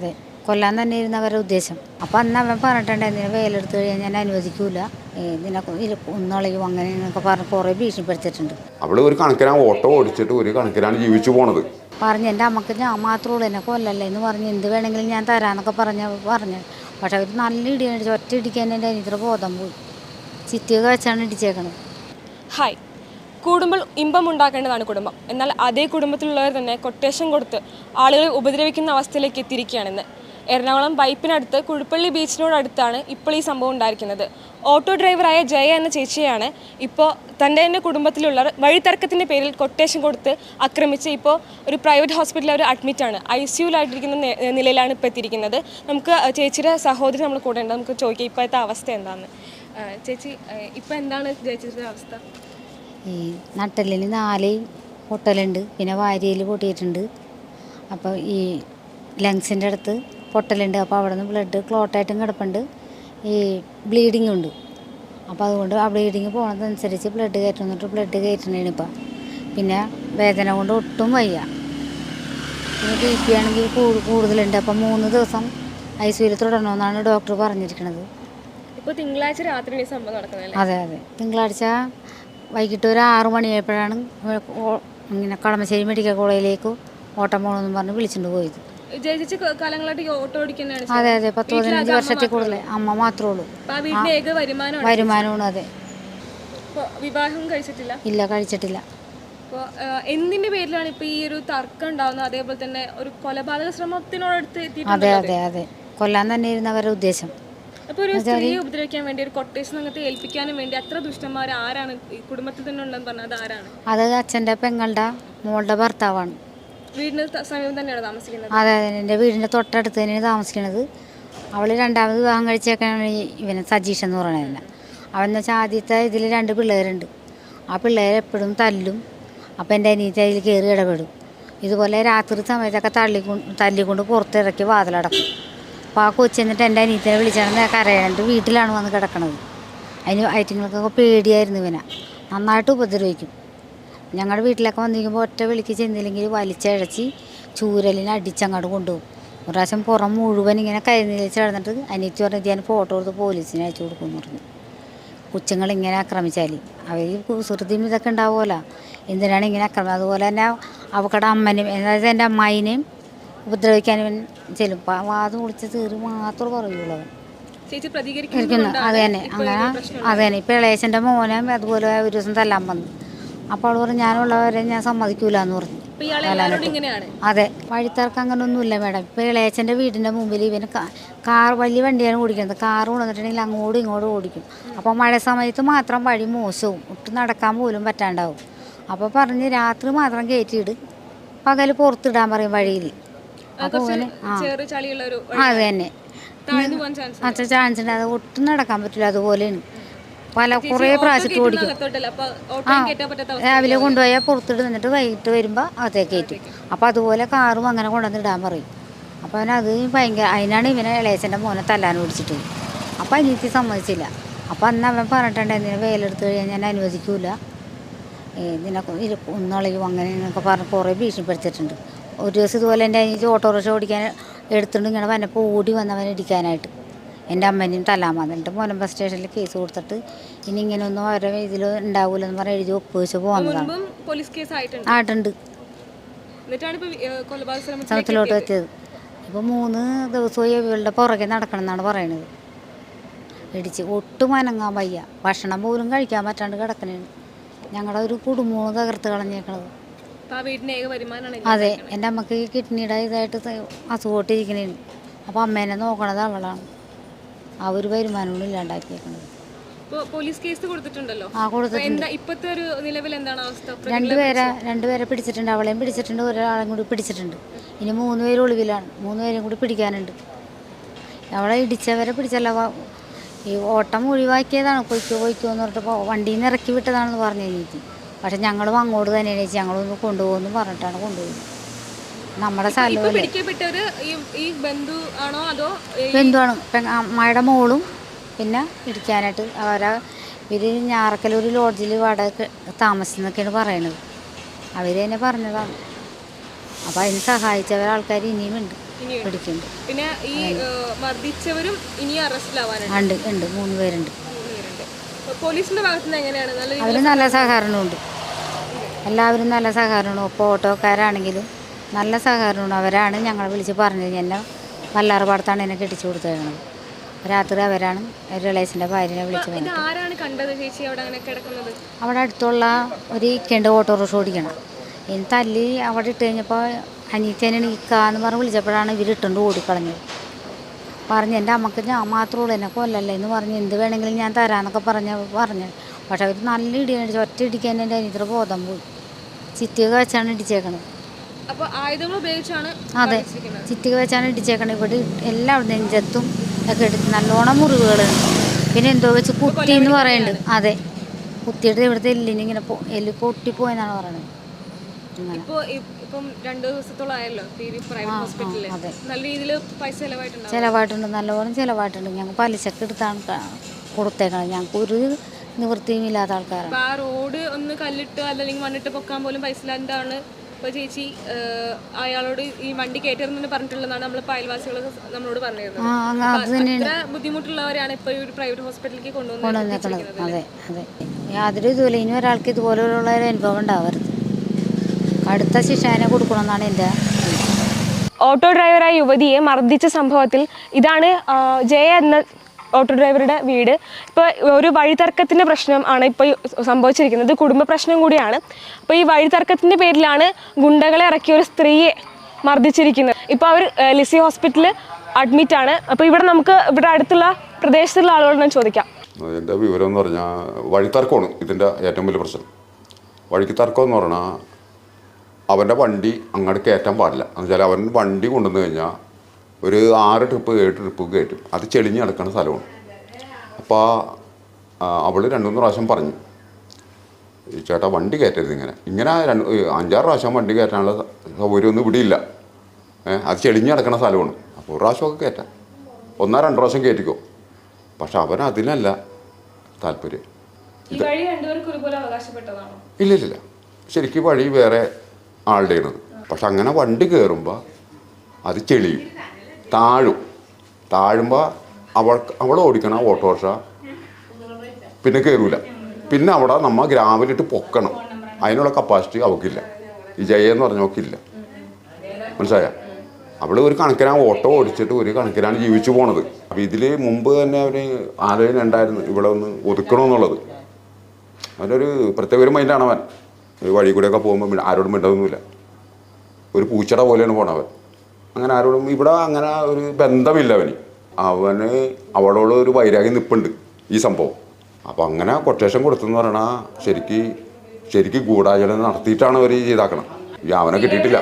അതെ. കൊല്ലാൻ തന്നെ ഇരുന്ന അവരുടെ ഉദ്ദേശം. അപ്പം അന്ന് അവൻ പറഞ്ഞിട്ടുണ്ട് ഇതിനെ വേലെടുത്തു കഴിഞ്ഞാൽ ഞാൻ അനുവദിക്കൂല. ഇതിനെ ഒന്നളയും അങ്ങനെ എന്നൊക്കെ പറഞ്ഞ് കുറേ ഭീഷണിപ്പെടുത്തിയിട്ടുണ്ട്. അവൾ ഒരു കണക്കിനാണ് ഓട്ടോ ഓടിച്ചിട്ട് ഒരു കണക്കിനാണ് ജീവിച്ചു പോണത്. പറഞ്ഞു എന്റെ അമ്മയ്ക്ക് ഞാൻ മാത്രമേ ഉള്ളൂ എന്നെ കൊല്ലല്ലേ? എന്ന് പറഞ്ഞ് എന്ത് വേണമെങ്കിലും ഞാൻ തരാന്നൊക്കെ പറഞ്ഞ പറഞ്ഞു. പക്ഷെ അവർ നല്ല ഇടിയാണ് അടിച്ചത്. ഒറ്റ ഇടിക്കാൻ എന്റെ അനിയത്ര ബോധം പോയി. ചിറ്റിയൊക്കെ വെച്ചാണ് ഇടിച്ചേക്കണത്. ഹായ് കൂടുമ്പോൾ ഇമ്പം ഉണ്ടാക്കേണ്ടതാണ് കുടുംബം. എന്നാൽ അതേ കുടുംബത്തിലുള്ളവർ തന്നെ കൊട്ടേഷൻ കൊടുത്ത് ആളുകളെ ഉപദ്രവിക്കുന്ന അവസ്ഥയിലേക്ക് എത്തിയിരിക്കുകയാണെന്ന്. എറണാകുളം വൈപ്പിനടുത്ത് കുഴുപ്പള്ളി ബീച്ചിനോടടുത്താണ് ഇപ്പോൾ ഈ സംഭവം ഉണ്ടായിരിക്കുന്നത്. ഓട്ടോ ഡ്രൈവറായ ജയ എന്ന ചേച്ചിയാണ് ഇപ്പോൾ തന്റെ തന്നെ കുടുംബത്തിലുള്ളവർ വഴിത്തർക്കത്തിന്റെ പേരിൽ കൊട്ടേഷൻ കൊടുത്ത് ആക്രമിച്ച് ഇപ്പോൾ ഒരു പ്രൈവറ്റ് ഹോസ്പിറ്റലിൽ അവർ അഡ്മിറ്റാണ് ഐ സിയുലായിട്ടിരിക്കുന്ന നിലയിലാണ് ഇപ്പോൾ എത്തിയിരിക്കുന്നത്. നമുക്ക് ചേച്ചിയുടെ സഹോദരി നമ്മൾ കൂടെ ഉണ്ട് നമുക്ക് ചോദിക്കാം ഇപ്പോഴത്തെ അവസ്ഥ എന്താണ്? ചേച്ചി ഇപ്പോൾ എന്താണ് ചേച്ചിയുടെ അവസ്ഥ? ഈ നട്ടലിന് നാല് പൊട്ടലുണ്ട്. പിന്നെ വാരിയിൽ പൊട്ടിയിട്ടുണ്ട് അപ്പോൾ ഈ ലങ്സിന്റെ അടുത്ത് പൊട്ടലുണ്ട്. അപ്പോൾ അവിടെ നിന്ന് ബ്ലഡ് ക്ലോട്ടായിട്ടും കിടപ്പുണ്ട്. ഈ ബ്ലീഡിങ് ഉണ്ട്. അപ്പോൾ അതുകൊണ്ട് ആ ബ്ലീഡിങ് പോണതനുസരിച്ച് ബ്ലഡ് കയറ്റുന്നിട്ട് ബ്ലഡ് കയറ്റണേണ് ഇപ്പം. പിന്നെ വേദന കൊണ്ട് ഒട്ടും വയ്യ. പിന്നെ ബി പി ആണെങ്കിൽ കൂടുതലുണ്ട്. അപ്പം മൂന്ന് ദിവസം ഐ സിയിൽ തുടരണമെന്നാണ് ഡോക്ടർ പറഞ്ഞിരിക്കുന്നത് ഇപ്പോൾ തിങ്കളാഴ്ച രാത്രി സംഭവം നടക്കുന്നത് അതെ അതെ. തിങ്കളാഴ്ച വൈകിട്ട് ഒരു ആറ് മണിയായപ്പോഴാണ് ഇങ്ങനെ കളമശ്ശേരി മെഡിക്കൽ കോളേജിലേക്ക് ഓട്ടം പോകണമെന്ന് പറഞ്ഞ് വിളിച്ചിട്ട് പോയത്. അതെ അതെ പത്ത് പതിനഞ്ച് വർഷത്തിൽ കൂടുതൽ അമ്മ മാത്രമേ ഉള്ളൂ. വരുമാനമാണ് അതെ. വിവാഹം കഴിച്ചിട്ടില്ല? ഇല്ല കഴിച്ചിട്ടില്ല. എന്തിന്റെ പേരിലാണ് ഇപ്പൊ ഈ ഒരു തർക്കം ഉണ്ടാവുന്നത്? അതേപോലെ തന്നെ ഒരു കൊലപാതക ശ്രമത്തിനോടടുത്ത് അതെ? അതെ അതെ. കൊല്ലാൻ തന്നെ ഇരുന്നവരുടെ ഉദ്ദേശം. അപ്പോൾ ഒരു സ്ത്രീയെ ഉപദ്രവിക്കാൻ വേണ്ടി ഒരു കൊട്ടേഷൻ അങ്ങനത്തെ ഏൽപ്പിക്കാനും വേണ്ടി അത്ര ദുഷ്ടന്മാർ ആരാണ്? ഈ കുടുംബത്തിൽ തന്നെ ഉണ്ടെന്ന് പറഞ്ഞത് ആരാണ്? അത് അച്ഛന്റെ പെങ്ങളുടെ മോളുടെ ഭർത്താവാണ്. വീടിന് സമീപം തന്നെയാണ് താമസിക്കുന്നത്? അതെ അതെ എന്റെ വീടിന്റെ തൊട്ടടുത്ത് തന്നെയാണ് താമസിക്കുന്നത്. അവൾ രണ്ടാമത് വിവാഹം കഴിച്ചേക്കാണ് ഇവനെ സജീഷ് എന്ന് പറയുന്നത് അവൻ വെച്ചാൽ ആദ്യത്തെ ഇതിൽ രണ്ട് പിള്ളേരുണ്ട്. ആ പിള്ളേരെ എപ്പോഴും തല്ലും. അപ്പം എന്റെ അനിയത്തി അതിൽ കയറി ഇടപെടും. ഇതുപോലെ രാത്രി സമയത്തൊക്കെ തള്ളിക്കൊണ്ട് തല്ലിക്കൊണ്ട് പുറത്തിറക്കി വാതിലടക്കും. അപ്പോൾ ആ കൊച്ചെന്നിട്ട് എന്റെ അനിയത്തിനെ വിളിച്ചാണ് കരയാണ്ട് വീട്ടിലാണ് വന്ന് കിടക്കണത്. അതിന് ഐറ്റങ്ങൾക്കൊക്കെ പേടിയായിരുന്നു ഇവനെ. നന്നായിട്ട് ഉപദ്രവിക്കും. ഞങ്ങളുടെ വീട്ടിലൊക്കെ വന്നിരിക്കുമ്പോൾ ഒറ്റ വിളിക്ക് ചെന്നില്ലെങ്കിൽ വലിച്ചഴച്ച് ചൂരലിനെ അടിച്ചങ്ങോട്ട് കൊണ്ടുപോകും. ഒരു പ്രാവശ്യം പുറം മുഴുവൻ ഇങ്ങനെ കരിനിലിച്ച് കിടന്നിട്ട് അനിയത്തി പറഞ്ഞ് ഞാൻ ഫോട്ടോ എടുത്ത് പോലീസിനെ അയച്ചു കൊടുക്കുമെന്ന് പറഞ്ഞു. കൊച്ചുങ്ങൾ ഇങ്ങനെ ആക്രമിച്ചാൽ അവർ കുസൃതിയും ഇതൊക്കെ ഉണ്ടാവുമല്ലോ. എന്തിനാണ് ഇങ്ങനെ ആക്രമിക്കുന്നത് അതുപോലെ തന്നെ അവക്കടെ അമ്മനെയും അതായത് എന്റെ അമ്മായിനെയും ഉപദ്രവിക്കാൻ ഇവൻ ചെല്ലും. വാത് പൊളിച്ച് തീറി മാത്രമേ പറയുള്ളൂ അവൻ. അത് തന്നെ. അങ്ങനെ അത് തന്നെ. ഇപ്പം ഇളയച്ചന്റെ മോനെ അതുപോലെ ഒരു ദിവസം തല്ലാൻ വന്നു. അപ്പോൾ അവൾ പറഞ്ഞു ഞാനുള്ളവരെ ഞാൻ സമ്മതിക്കൂല എന്ന് പറഞ്ഞു അതെ. വഴിത്തർക്ക് അങ്ങനെ ഒന്നുമില്ല മേഡം. ഇപ്പം ഇളയച്ചന്റെ വീടിന്റെ മുമ്പിൽ ഇവന് കാർ വലിയ വണ്ടിയാണ് ഓടിക്കുന്നത്. കാർ കൊണ്ടുവന്നിട്ടുണ്ടെങ്കിൽ അങ്ങോട്ടും ഇങ്ങോട്ടും ഓടിക്കും. അപ്പോൾ മഴ സമയത്ത് മാത്രം വഴി മോശവും. ഒട്ടും നടക്കാൻ പോലും പറ്റാണ്ടാവും. അപ്പോൾ പറഞ്ഞ് രാത്രി മാത്രം കയറ്റിയിട് പകൽ പുറത്തിടാൻ പറയും വഴിയിൽ അത് തന്നെ ചാൻസ് ഉണ്ട്. അത് ഒട്ടും നടക്കാൻ പറ്റില്ല. അതുപോലെ പല കുറേ പ്രാവശ്യത്ത് ഓടിക്കും. രാവിലെ കൊണ്ടുപോയാൽ പുറത്തിട്ട് നിന്നിട്ട് വൈകിട്ട് വരുമ്പോൾ അകത്തേക്ക്. കയറ്റും അപ്പം അതുപോലെ കാറും അങ്ങനെ കൊണ്ടുവന്ന് ഇടാൻ പറയും. അപ്പോൾ അവനത് ഭയങ്കര അതിനാണ് ഇവനെ ഇളയച്ചന്റെ മോനെ തല്ലാൻ ഓടിച്ചിട്ട് അപ്പം അനിയത്തി സമ്മതിച്ചില്ല. അപ്പം അന്ന് അവൻ പറഞ്ഞിട്ടുണ്ട് എന്തിനെ വേലെടുത്ത് കഴിഞ്ഞാൽ ഞാൻ അനുവദിക്കൂല. ഇതിനെ കൊ- ഒന്നളയും അങ്ങനെ എന്നൊക്കെ പറഞ്ഞ് കുറേ ഭീഷണിപ്പെടുത്തിയിട്ടുണ്ട്. ഒരു ദിവസം ഇതുപോലെ എന്റെ അനിയത്തി ഓട്ടോറിക്ഷ ഓടിക്കാൻ എടുത്തുകൊണ്ട് ഇങ്ങനെ വന്നപ്പോൾ ഓടി വന്നവൻ ഇടിക്കാനായിട്ട് എന്റെ അമ്മേനെയും തല്ലാൻ വന്നിട്ട് ബസ് സ്റ്റേഷനിൽ കേസ് കൊടുത്തിട്ട് ഇനി ഇങ്ങനെയൊന്നും ഓരോ ഇതിൽ ഉണ്ടാവില്ലെന്ന് പറഞ്ഞ് എഴുതി ഒപ്പുവെച്ച് പോകുന്നതാണ് പോലീസ് കേസ് ആയിട്ടുണ്ട്. സ്ഥലത്തിലോട്ട് എത്തിയത്? ഇപ്പോൾ മൂന്ന് ദിവസമായി ഇവളുടെ പുറകെ നടക്കണം എന്നാണ് പറയണത്. ഇടിച്ച് ഒട്ടും അനങ്ങാൻ വയ്യ. ഭക്ഷണം പോലും കഴിക്കാൻ പറ്റാണ്ട് കിടക്കണേണ്. ഞങ്ങളുടെ ഒരു കുടുംബവും തകർത്ത് കളഞ്ഞേക്കണത്. അതെ എന്റെ അമ്മയ്ക്ക് കിഡ്നി കിഡ്നിയുടെ ഇതായിട്ട് അസുഖമായിട്ടിരിക്കണേണ് അപ്പോൾ അമ്മേനെ നോക്കണത് അവളാണ്. ആ ഒരു വരുമാനവും ഇല്ലാണ്ടാക്കിയേക്കണത്. Police case കൊടുത്തിട്ടുണ്ടല്ലോ? ആ കൊടുത്തിട്ടുണ്ട്. ഇപ്പോഴത്തെ ഒരു നിലവിൽ എന്താണ് അവസ്ഥ? രണ്ടുപേരെ രണ്ടുപേരെ പിടിച്ചിട്ടുണ്ട്. അവളെയും പിടിച്ചിട്ടുണ്ട് ഒരാളെയും കൂടി പിടിച്ചിട്ടുണ്ട്. ഇനി മൂന്ന് പേര് ഒളിവിലാണ്. മൂന്ന് പേരും കൂടി പിടിക്കാനുണ്ട്. അവളെ ഇടിച്ചവരെ പിടിച്ചല്ല. ഈ ഓട്ടം ഒഴിവാക്കിയതാണ്. പൊയ്ക്കോ പൊയ്ക്കോ എന്ന് പറഞ്ഞിട്ട് വണ്ടിയിൽ നിന്ന് ഇറക്കി വിട്ടതാണെന്ന് പറഞ്ഞു എനിക്ക് പക്ഷെ ഞങ്ങളും അങ്ങോട്ട് തന്നെയാണ് ചേച്ചി. ഞങ്ങളൊന്ന് കൊണ്ടുപോകുമെന്ന് പറഞ്ഞിട്ടാണ് കൊണ്ടുപോയത്. നമ്മുടെ ബന്ധുവാണ് സ്ഥലമല്ലേ? പിടിക്കപ്പെട്ടവര് ഈ ബന്ധു ആണോ അതോ ഇപ്പം ഇപ്പം അമ്മയുടെ മോളും പിന്നെ ഇടിക്കാനായിട്ട് അവരെ ഇവർ ഞാറക്കലൂർ ലോഡ്ജിൽ വാടക താമസിച്ചെന്നൊക്കെയാണ് പറയണത്. അവർ തന്നെ പറഞ്ഞതാണ്. അപ്പൊ അതിന് സഹായിച്ചവർ ആൾക്കാർ ഇനിയും ഉണ്ട്. പിടിക്കുന്നുണ്ട്. പിന്നെ ഈ മർദ്ദിച്ചവരും ഇനി അറസ്റ്റിലാവാനുണ്ട്. ഉണ്ട് ഉണ്ട്. മൂന്ന് പേരുണ്ട്. പോലീസിന്റെ ഭാഗത്തുനിന്ന് എങ്ങനെയാണ്? അവർ നല്ല സഹകരണമുണ്ട് എല്ലാവരും നല്ല സഹകരണവും ഇപ്പോൾ ഓട്ടോക്കാരാണെങ്കിലും നല്ല സഹകരണമാണ് അവരാണ് ഞങ്ങളെ വിളിച്ച് പറഞ്ഞത്. എന്നെ വല്ലാറുപാടത്താണ് എന്നെ കെട്ടിച്ചു കൊടുത്തേക്കുന്നത് രാത്രി അവരാണ് റിലേഷന്റെ ഭാര്യനെ വിളിച്ച് അവിടെ അടുത്തുള്ള ഒരു ഇക്കണ്ട് ഓട്ടോറിക്ഷ ഓടിക്കണം. ഇനി തല്ലി അവിടെ ഇട്ട് കഴിഞ്ഞപ്പോൾ അനീത്തേനാണ് ഇക്കാന്ന് പറഞ്ഞ് വിളിച്ചപ്പോഴാണ് ഇവർ ഇട്ടുകൊണ്ട് ഓടിക്കളഞ്ഞത്. പറഞ്ഞ് എന്റെ അമ്മയ്ക്ക് ഞാൻ മാത്രമേ ഉള്ളൂ എന്നെ കൊല്ലല്ലേ എന്ന് പറഞ്ഞ് എന്ത് വേണമെങ്കിലും ഞാൻ തരാമെന്നൊക്കെ പറഞ്ഞ് പറഞ്ഞു. പക്ഷെ അവർ നല്ല ഇടി മേടിച്ചു ഒറ്റ ഇടിക്കാൻ എന്റെ അനിയത്തിൽ ബോധം പോയി. ചിറ്റിയൊക്കെ വെച്ചാണ് ഇടിച്ചേക്കണത്. അപ്പോൾ ആയുധങ്ങൾ ഉപയോഗിച്ചാണ് അതെ. ചിറ്റിക വെച്ചാണ് ഇടിച്ചേക്കണത്. ഇവിടെ എല്ലാം അവിടെ നെഞ്ചത്തും ഒക്കെ എടുത്ത് നല്ലോണം മുറിവുകളുണ്ട് പിന്നെ എന്തോ വെച്ച് കുത്തി എന്ന് പറയുന്നുണ്ട് അതെ. കുത്തിയിട്ട് ഇവിടുത്തെ എല്ലിന് ഇങ്ങനെ എല്ലി പൊട്ടിപ്പോയെന്നാണ് പറയണത്. ചെലവായിട്ടുണ്ട്. നല്ലോണം ചെലവായിട്ടുണ്ട്. ഞങ്ങൾ പലിശക്ക് എടുത്താണ് കൊടുത്തേക്കണം ഞങ്ങൾക്ക് ഒരു നിവൃത്തിയും ഇല്ലാത്ത ആൾക്കാരാണ് ആ റോഡ് ഒന്ന് കല്ലിട്ട് അല്ലെങ്കിൽ മണ്ണിട്ട് പൊക്കാൻ പോലും പൈസ ഇല്ലാണ്ടാണ് ഇപ്പൊ ചേച്ചി അയാളോട് ഈ വണ്ടി കയറ്റരുതെന്ന് പറഞ്ഞിട്ടുള്ളതാണ് നമ്മൾ അയൽവാസികൾ നമ്മളോട് പറഞ്ഞിരുന്നത്. ബുദ്ധിമുട്ടുള്ളവരാണ് ഇപ്പൊ ഈ ഒരു പ്രൈവറ്റ് ഹോസ്പിറ്റലിലേക്ക് കൊണ്ടുവന്നത് അതെ അതെ. യാതൊരു ഇതുപോലെ ഇനി ഒരാൾക്ക് ഇതുപോലെയുള്ള ഒരു അനുഭവം ഉണ്ടാവരുത്. അടുത്ത ശിക്ഷാനെ കൊടുക്കണമെന്നാണ് എന്റെ ഓട്ടോ ഡ്രൈവറായ യുവതിയെ മർദ്ദിച്ച സംഭവത്തിൽ ഇതാണ് ജയ എന്ന ഓട്ടോ ഡ്രൈവറുടെ വീട്. ഇപ്പോൾ ഒരു വഴിതർക്കത്തിന്റെ പ്രശ്നം ആണ് ഇപ്പോൾ സംഭവിച്ചിരിക്കുന്നത്. കുടുംബ പ്രശ്നം കൂടിയാണ്. അപ്പോൾ ഈ വഴിതർക്കത്തിന്റെ പേരിലാണ് ഗുണ്ടകളെ ഇറക്കിയ ഒരു സ്ത്രീയെ മർദ്ദിച്ചിരിക്കുന്നത്. ഇപ്പോൾ അവർ ലിസി ഹോസ്പിറ്റലിൽ അഡ്മിറ്റ് ആണ്. അപ്പോൾ ഇവിടെ നമുക്ക് ഇവിടെ അടുത്തുള്ള പ്രദേശത്തുള്ള ആളുകളോട് ഞാൻ ചോദിക്കാം. ഇതിന്റെ വിവരം എന്ന് പറഞ്ഞാൽ വഴിത്തർക്കമാണ് ഇതിന്റെ ഏറ്റവും വലിയ പ്രശ്നം. വഴിക്ക് തർക്കം എന്ന് പറഞ്ഞാൽ അവന്റെ വണ്ടി അങ്ങോട്ട് കയറ്റാൻ പാടില്ല. എന്ന് വെച്ചാൽ അവൻ വണ്ടി കൊണ്ടുവന്ന് കഴിഞ്ഞാൽ ഒരു ആറ് ട്രിപ്പ് ഏഴ് ട്രിപ്പ് കയറ്റും. അത് ചെളിഞ്ഞ് കിടക്കുന്ന സ്ഥലമാണ്. അപ്പോൾ അവൾ രണ്ടു മൂന്ന് പ്രാവശ്യം പറഞ്ഞു. ചേട്ടാ വണ്ടി കയറ്റരുത് ഇങ്ങനെ. ഇങ്ങനെ രണ്ട് അഞ്ചാറ് പ്രാവശ്യം വണ്ടി കയറ്റാനുള്ള സൗകര്യമൊന്നും ഇവിടെ ഇല്ല. അത് ചെളിഞ്ഞ് കിടക്കുന്ന സ്ഥലമാണ്. അപ്പോൾ ഒരു പ്രാവശ്യമൊക്കെ കയറ്റാം. ഒന്നോ രണ്ടോ പ്രാവശ്യം കയറ്റിക്കോ. പക്ഷെ അവൻ അതിനല്ല താല്പര്യം. ഇല്ല ഇല്ല ശരിക്കും വഴി വേറെ ആളുടെയാണ് പക്ഷെ അങ്ങനെ വണ്ടി കയറുമ്പോൾ അത് ചെളിയും. താഴും. താഴുമ്പോൾ അവൾ അവൾ ഓടിക്കണം ഓട്ടോറിക്ഷ. പിന്നെ കയറൂല പിന്നെ അവിടെ നമ്മൾ ഗ്രാമിലിട്ട് പൊക്കണം. അതിനുള്ള കപ്പാസിറ്റി അവൾക്കില്ല. ഈ ജയ എന്ന് പറഞ്ഞവക്കില്ല മനസ്സിലായ? അവൾ ഒരു കണക്കിനാണ് ഓട്ടോ ഓടിച്ചിട്ട് ഒരു കണക്കിനാണ് ജീവിച്ചു പോണത്. അപ്പം ഇതിൽ മുമ്പ് തന്നെ അവന് ആലോചന ഉണ്ടായിരുന്നു. ഇവിടെ ഒന്ന് ഒതുക്കണമെന്നുള്ളത് അവനൊരു പ്രത്യേക ഒരു മൈൻഡാണ് അവൻ. വഴി കൂടെയൊക്കെ പോകുമ്പോൾ ആരോടും മിണ്ടതൊന്നുമില്ല. ഒരു പൂച്ചട പോലെയാണ് പോണവൻ അങ്ങനെ ആരോടും ഇവിടെ അങ്ങനെ ഒരു ബന്ധമില്ല അവന്. അവന് അവളോട് ഒരു വൈരാഗ്യം നിൽപ്പുണ്ട് ഈ സംഭവം. അപ്പോൾ അങ്ങനെ കൊട്ടേഷൻ കൊടുത്തെന്ന് പറഞ്ഞാൽ ശരിക്ക് ശരിക്ക് ഗൂഢാചരണം നടത്തിയിട്ടാണ് അവർ ചെയ്താക്കണം അവനെ കിട്ടിയിട്ടില്ല.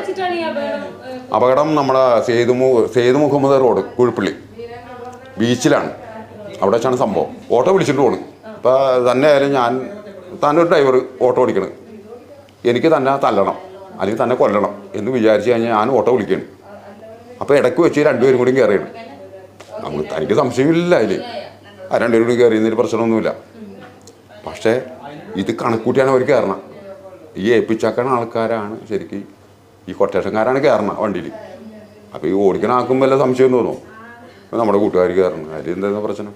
അപകടം നമ്മുടെ സേതുമു സേതു മുഹമ്മദ് റോഡ് കുഴിപ്പള്ളി. ബീച്ചിലാണ്. അവിടെ വെച്ചാണ് സംഭവം. ഓട്ടോ വിളിച്ചിട്ട് പോണ്. അപ്പോൾ തന്നെ ആയാലും ഞാൻ തന്നെ ഒരു ഡ്രൈവർ ഓട്ടോ ഓടിക്കണം എനിക്ക് തന്നെ തല്ലണം. അല്ലെങ്കിൽ തന്നെ കൊല്ലണം എന്ന് വിചാരിച്ച് കഴിഞ്ഞാൽ ഞാൻ ഓട്ടോ വിളിക്കണം. അപ്പോൾ ഇടയ്ക്ക് വെച്ച് രണ്ടുപേരും കൂടി കയറിയിട്ട് നമുക്ക് തനിക്ക് സംശയമില്ല അതിൽ ആ രണ്ടുപേരും കൂടി കയറിയതിന് പ്രശ്നമൊന്നുമില്ല. പക്ഷേ ഇത് കണക്കൂട്ടിയാണ് അവർ കയറണം ഈ ഏൽപ്പിച്ചാക്കണ ആൾക്കാരാണ് ശരിക്ക് ഈ കൊട്ടേഷൻകാരാണ് കയറണം വണ്ടിയിൽ അപ്പോൾ ഈ ഓടിക്കണ ആക്കുമ്പോൾ സംശയം തോന്നും നമ്മുടെ കൂട്ടുകാർ കയറണം അതിൽ എന്താ പ്രശ്നം?